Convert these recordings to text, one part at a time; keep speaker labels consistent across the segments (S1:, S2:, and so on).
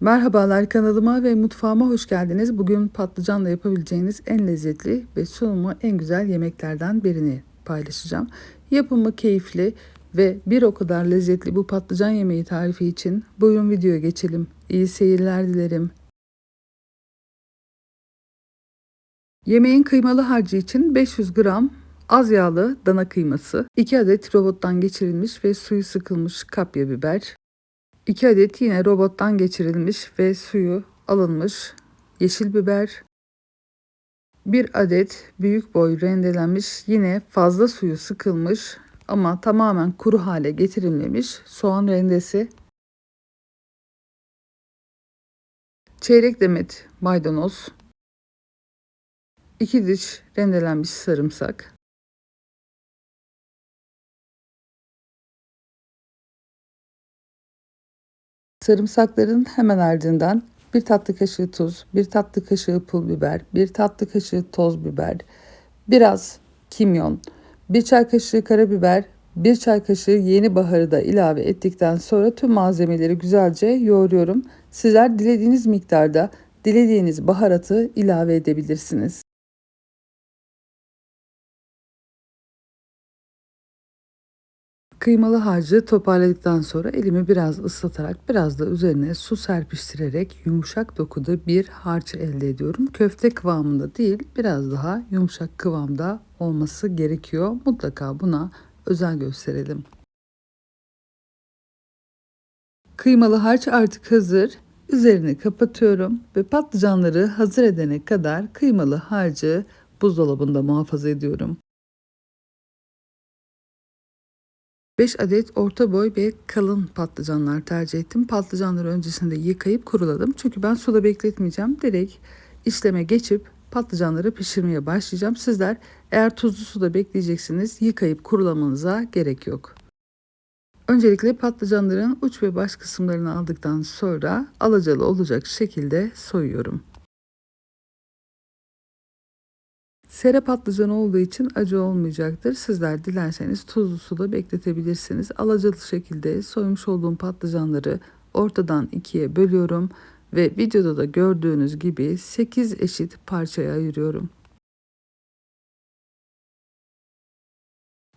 S1: Merhabalar kanalıma ve mutfağıma hoş geldiniz. Bugün patlıcanla yapabileceğiniz en lezzetli ve sunumu en güzel yemeklerden birini paylaşacağım. Yapımı keyifli ve bir o kadar lezzetli bu patlıcan yemeği tarifi için buyurun videoya geçelim. İyi seyirler dilerim. Yemeğin kıymalı harcı için 500 gram az yağlı dana kıyması, 2 adet robottan geçirilmiş ve suyu sıkılmış kapya biber, 2 adet yine robottan geçirilmiş ve suyu alınmış yeşil biber, 1 adet büyük boy rendelenmiş yine fazla suyu sıkılmış ama tamamen kuru hale getirilmemiş soğan rendesi, çeyrek demet maydanoz, 2 diş rendelenmiş sarımsak, Sarımsakların hemen ardından bir tatlı kaşığı tuz, bir tatlı kaşığı pul biber, bir tatlı kaşığı toz biber, biraz kimyon, bir çay kaşığı karabiber, bir çay kaşığı yeni baharı da ilave ettikten sonra tüm malzemeleri güzelce yoğuruyorum. Sizler dilediğiniz miktarda dilediğiniz baharatı ilave edebilirsiniz. Kıymalı harcı toparladıktan sonra elimi biraz ıslatarak biraz da üzerine su serpiştirerek yumuşak dokuda bir harç elde ediyorum. Köfte kıvamında değil biraz daha yumuşak kıvamda olması gerekiyor. Mutlaka buna özen gösterelim. Kıymalı harç artık hazır. Üzerini kapatıyorum ve patlıcanları hazır edene kadar kıymalı harcı buzdolabında muhafaza ediyorum. 5 adet orta boy ve kalın patlıcanlar tercih ettim. Patlıcanları öncesinde yıkayıp kuruladım. Çünkü ben suda bekletmeyeceğim. Direkt işleme geçip patlıcanları pişirmeye başlayacağım. Sizler eğer tuzlu suda bekleyeceksiniz yıkayıp kurulamanıza gerek yok. Öncelikle patlıcanların uç ve baş kısımlarını aldıktan sonra alacalı olacak şekilde soyuyorum. Sera patlıcanı olduğu için acı olmayacaktır. Sizler dilerseniz tuzlu suda bekletebilirsiniz. Alacalı şekilde soymuş olduğum patlıcanları ortadan ikiye bölüyorum ve videoda da gördüğünüz gibi 8 eşit parçaya ayırıyorum.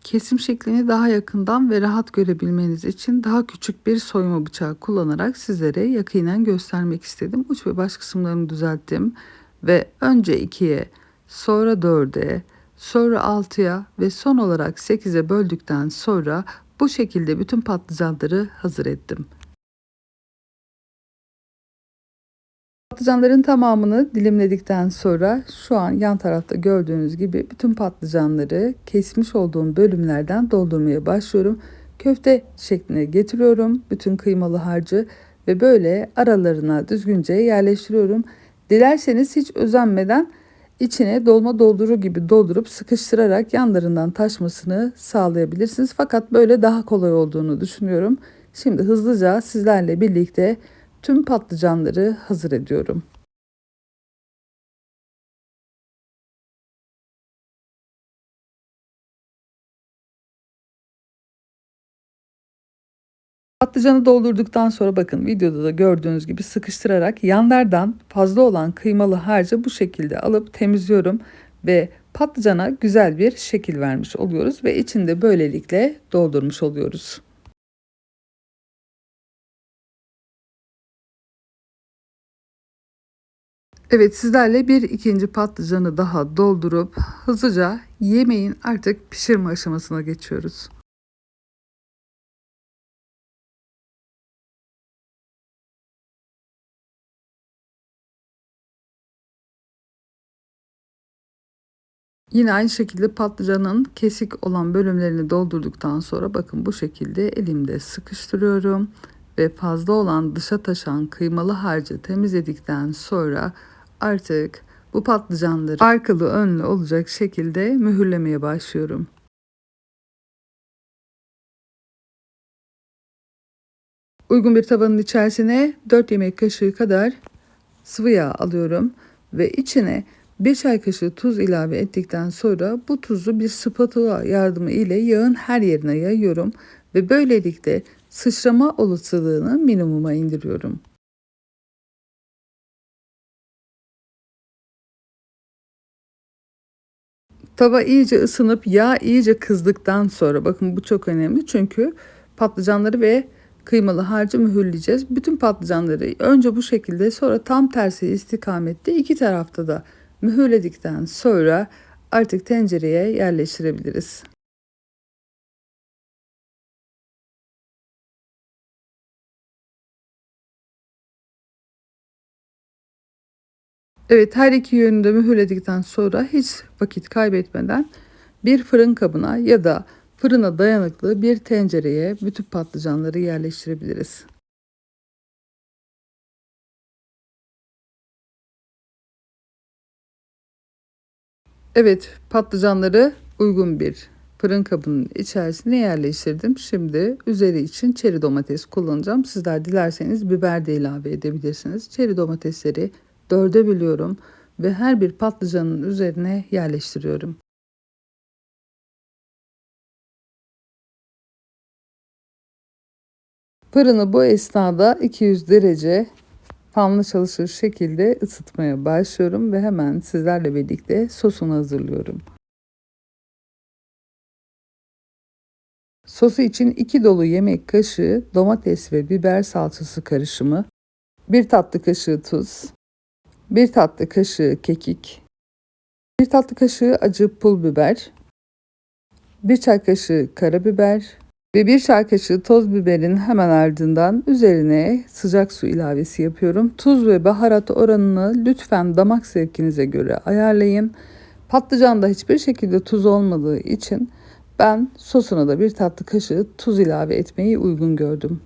S1: Kesim şeklini daha yakından ve rahat görebilmeniz için daha küçük bir soyma bıçağı kullanarak sizlere yakinen göstermek istedim. Uç ve baş kısımlarını düzelttim ve önce ikiye sonra 4'e, sonra 6'ya ve son olarak 8'e böldükten sonra bu şekilde bütün patlıcanları hazır ettim. Patlıcanların tamamını dilimledikten sonra şu an yan tarafta gördüğünüz gibi bütün patlıcanları kesmiş olduğum bölümlerden doldurmaya başlıyorum. Köfte şekline getiriyorum bütün kıymalı harcı ve böyle aralarına düzgünce yerleştiriyorum. Dilerseniz hiç özenmeden içine dolma doldurur gibi doldurup sıkıştırarak yanlarından taşmasını sağlayabilirsiniz. Fakat böyle daha kolay olduğunu düşünüyorum. Şimdi hızlıca sizlerle birlikte tüm patlıcanları hazır ediyorum. Patlıcanı doldurduktan sonra bakın videoda da gördüğünüz gibi sıkıştırarak yanlardan fazla olan kıymalı harcı bu şekilde alıp temizliyorum ve patlıcana güzel bir şekil vermiş oluyoruz ve içinde böylelikle doldurmuş oluyoruz. Evet sizlerle bir ikinci patlıcanı daha doldurup hızlıca yemeğin artık pişirme aşamasına geçiyoruz. Yine aynı şekilde patlıcanın kesik olan bölümlerini doldurduktan sonra bakın bu şekilde elimde sıkıştırıyorum ve fazla olan dışa taşan kıymalı harcı temizledikten sonra artık bu patlıcanları arkalı önlü olacak şekilde mühürlemeye başlıyorum. Uygun bir tavanın içerisine 4 yemek kaşığı kadar sıvı yağ alıyorum ve içine 5 çay kaşığı tuz ilave ettikten sonra bu tuzu bir spatula yardımı ile yağın her yerine yayıyorum ve böylelikle sıçrama olasılığını minimuma indiriyorum. Tava iyice ısınıp yağ iyice kızdıktan sonra bakın bu çok önemli çünkü patlıcanları ve kıymalı harcı mühürleyeceğiz. Bütün patlıcanları önce bu şekilde sonra tam tersi istikamette iki tarafta da mühürledikten sonra artık tencereye yerleştirebiliriz. Evet her iki yönünü de mühürledikten sonra hiç vakit kaybetmeden bir fırın kabına ya da fırına dayanıklı bir tencereye bütün patlıcanları yerleştirebiliriz. Evet patlıcanları uygun bir fırın kabının içerisine yerleştirdim. Şimdi üzeri için çeri domates kullanacağım. Sizler dilerseniz biber de ilave edebilirsiniz. Çeri domatesleri dörde bölüyorum ve her bir patlıcanın üzerine yerleştiriyorum. Fırını bu esnada 200 derece fanlı çalışır şekilde ısıtmaya başlıyorum ve hemen sizlerle birlikte sosunu hazırlıyorum. Sosu için 2 dolu yemek kaşığı domates ve biber salçası karışımı, 1 tatlı kaşığı tuz, 1 tatlı kaşığı kekik, 1 tatlı kaşığı acı pul biber, 1 çay kaşığı karabiber, ve bir çay kaşığı toz biberin hemen ardından üzerine sıcak su ilavesi yapıyorum. Tuz ve baharat oranını lütfen damak zevkinize göre ayarlayın. Patlıcanda hiçbir şekilde tuz olmadığı için ben sosuna da bir tatlı kaşığı tuz ilave etmeyi uygun gördüm.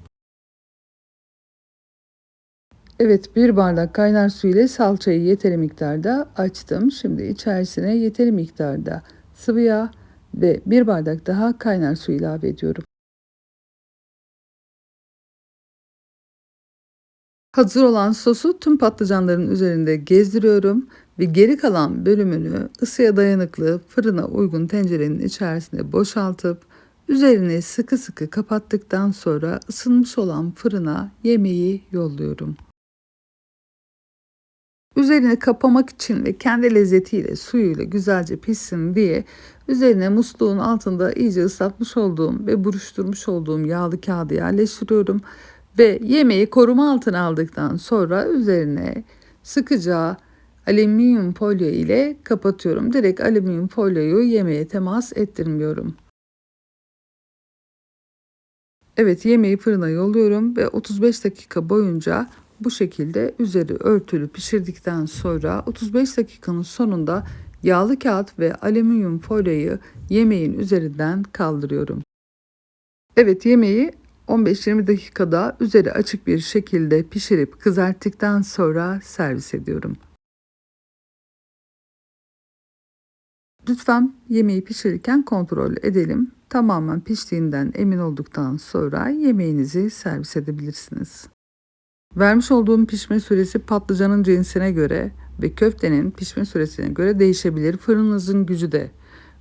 S1: Evet bir bardak kaynar su ile salçayı yeteri miktarda açtım. Şimdi içerisine yeteri miktarda sıvı yağ ve bir bardak daha kaynar su ilave ediyorum. Hazır olan sosu tüm patlıcanların üzerinde gezdiriyorum ve geri kalan bölümünü ısıya dayanıklı fırına uygun tencerenin içerisine boşaltıp üzerini sıkı sıkı kapattıktan sonra ısınmış olan fırına yemeği yolluyorum. Üzerine kapamak için ve kendi lezzetiyle suyuyla güzelce pişsin diye üzerine musluğun altında iyice ıslatmış olduğum ve buruşturmuş olduğum yağlı kağıdı yerleştiriyorum ve yemeği koruma altına aldıktan sonra üzerine sıkıca alüminyum folyo ile kapatıyorum. Direkt alüminyum folyoyu yemeğe temas ettirmiyorum. Evet yemeği fırına yolluyorum ve 35 dakika boyunca bu şekilde üzeri örtülü pişirdikten sonra 35 dakikanın sonunda yağlı kağıt ve alüminyum folyoyu yemeğin üzerinden kaldırıyorum. Evet yemeği 15-20 dakikada üzeri açık bir şekilde pişirip kızarttıktan sonra servis ediyorum. Lütfen yemeği pişirirken kontrol edelim. Tamamen piştiğinden emin olduktan sonra yemeğinizi servis edebilirsiniz. Vermiş olduğum pişme süresi patlıcanın cinsine göre ve köftenin pişme süresine göre değişebilir. Fırınınızın gücü de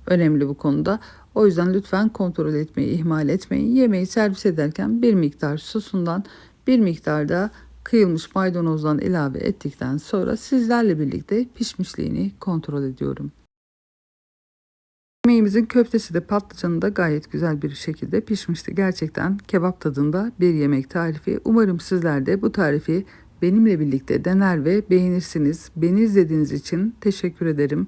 S1: önemli bu konuda. O yüzden lütfen kontrol etmeyi ihmal etmeyin. Yemeği servis ederken bir miktar sosundan bir miktar da kıyılmış maydanozdan ilave ettikten sonra sizlerle birlikte pişmişliğini kontrol ediyorum. Yemeğimizin köftesi de patlıcanı da gayet güzel bir şekilde pişmişti. Gerçekten kebap tadında bir yemek tarifi. Umarım sizler de bu tarifi benimle birlikte dener ve beğenirsiniz. Beni izlediğiniz için teşekkür ederim.